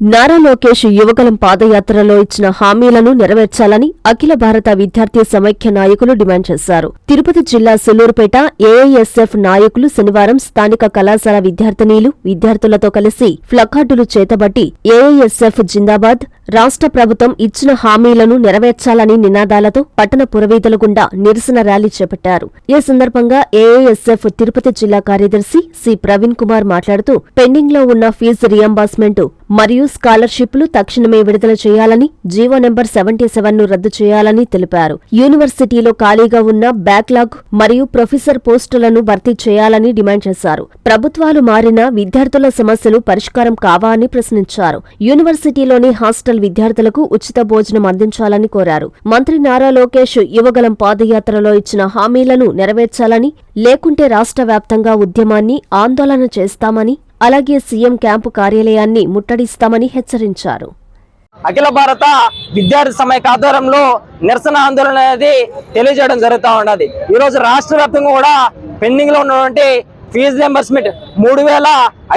నారా లోకేష్ యువగలం పాదయాత్రలో ఇచ్చిన హామీలను నెరవేర్చాలని అఖిల భారత విద్యార్థి సమైక్య నాయకులు డిమాండ్ చేశారు. తిరుపతి జిల్లా సులూరుపేట ఏఐఎస్ఎఫ్ నాయకులు శనివారం స్థానిక కళాశాల విద్యార్థినీలు విద్యార్థులతో కలిసి ప్లకార్డులు చేతబట్టి ఏఐఎస్ఎఫ్ జిందాబాద్ రాష్ట్ర ప్రభుత్వం ఇచ్చిన హామీలను నెరవేర్చాలని నినాదాలతో పట్టణ పురవీధుల గుండా నిరసన ర్యాలీ చేపట్టారు. ఈ సందర్భంగా ఏఐఎస్ఎఫ్ తిరుపతి జిల్లా కార్యదర్శి సి. ప్రవీణ్ కుమార్ మాట్లాడుతూ పెండింగ్లో ఉన్న ఫీజు రియంబర్స్మెంట్ మరియు స్కాలర్షిప్లు తక్షణమే విడుదల చేయాలని జీవో నెంబర్ సెవెంటీ సెవెన్ను రద్దు చేయాలని తెలిపారు. యూనివర్సిటీలో ఖాళీగా ఉన్న బ్యాక్లాగ్ మరియు ప్రొఫెసర్ పోస్టులను భర్తీ చేయాలని డిమాండ్ చేశారు. ప్రభుత్వాలు మారినా విద్యార్థుల సమస్యలు పరిష్కారం కావా అని ప్రశ్నించారు. యూనివర్సిటీలోని హాస్టల్ విద్యార్థులకు ఉచిత భోజనం అందించాలని కోరారు. మంత్రి నారా లోకేష్ యువగలం పాదయాత్రలో ఇచ్చిన హామీలను నెరవేర్చాలని లేకుంటే రాష్ట్ర వ్యాప్తంగా ఉద్యమాన్ని ఆందోళన చేస్తామని అలాగే సీఎం క్యాంపు కార్యాలయాన్ని ముట్టడిస్తామని హెచ్చరించారు. అఖిల భారత విద్యార్థి సమైక్య ఆధ్వర్యంలో నిరసన ఆందోళన అనేది తెలియజేయడం జరుగుతూ ఉన్నది. ఈ రోజు రాష్ట్ర వ్యాప్తంగా కూడా పెండింగ్లో ఉన్నటువంటి ఫీజు రియంబర్స్మెంట్ మూడు వేల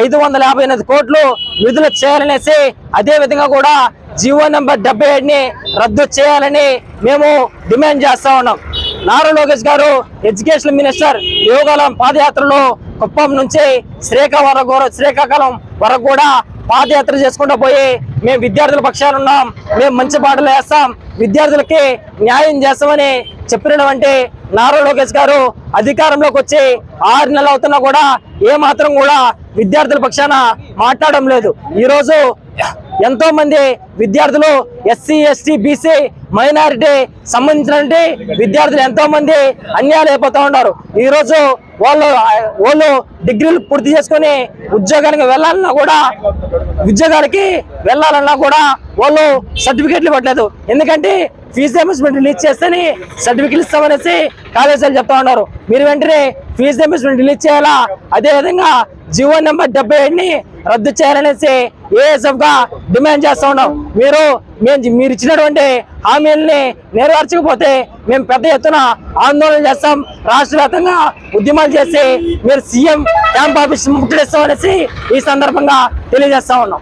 ఐదు వందల యాభై ఎనిమిది కోట్లు విడుదల చేయాలనేసి అదేవిధంగా కూడా జీవో నెంబర్ డెబ్బై ఏడుని రద్దు చేయాలని మేము డిమాండ్ చేస్తా ఉన్నాం. నారా లోకేష్ గారు ఎడ్యుకేషన్ మినిస్టర్ యోగాలం పాదయాత్రలో కుప్పం నుంచి శ్రీకాకుళం శ్రీకాకుళం వరకు కూడా పాదయాత్ర చేసుకుంటూ పోయి మేము విద్యార్థుల పక్షాన ఉన్నాం. మేము మంచి పాటలు వేస్తాం. విద్యార్థులకి న్యాయం చేస్తామని చెప్పినటువంటి నారా లోకేష్ గారు అధికారంలోకి వచ్చి ఆరు నెలలు అవుతున్నా కూడా ఏ మాత్రం కూడా విద్యార్థుల పక్షాన మాట్లాడడం లేదు. ఈరోజు ఎంతో మంది విద్యార్థులు ఎస్సీ ఎస్టీ బీసీ మైనారిటీ సంబంధించినటువంటి విద్యార్థులు ఎంతో మంది అన్యాయాలు అయిపోతూ ఉన్నారు. ఈరోజు వాళ్ళు వాళ్ళు డిగ్రీలు పూర్తి చేసుకొని ఉద్యోగానికి వెళ్ళాలన్నా కూడా ఉద్యోగానికి వెళ్ళాలన్నా కూడా వాళ్ళు సర్టిఫికేట్లు ఇవ్వట్లేదు. ఎందుకంటే ఫీజు రియంబర్స్మెంట్ రిలీజ్ చేస్తేనే సర్టిఫికేట్లు ఇస్తామనేసి కాలేజీలు చెప్తా ఉన్నారు. మీరు వెంటనే ఫీజు రియంబర్స్మెంట్ రిలీజ్ చేయాలా? అదేవిధంగా జీవో నెంబర్ డెబ్బై ఏడుని రద్దు చేయాలనేసి ఏఎస్ఎఫ్గా డిమాండ్ చేస్తా ఉన్నాం. మీరు మేము మీరు ఇచ్చినటువంటి హామీలని నెరవేర్చకపోతే మేము పెద్ద ఎత్తున ఆందోళన చేస్తాం. రాష్ట్ర వ్యాప్తంగా ఉద్యమాలు చేసి మీరు సీఎం క్యాంప్ ఆఫీస్ ముట్టడిస్తామనేసి ఈ సందర్భంగా తెలియజేస్తా ఉన్నాం.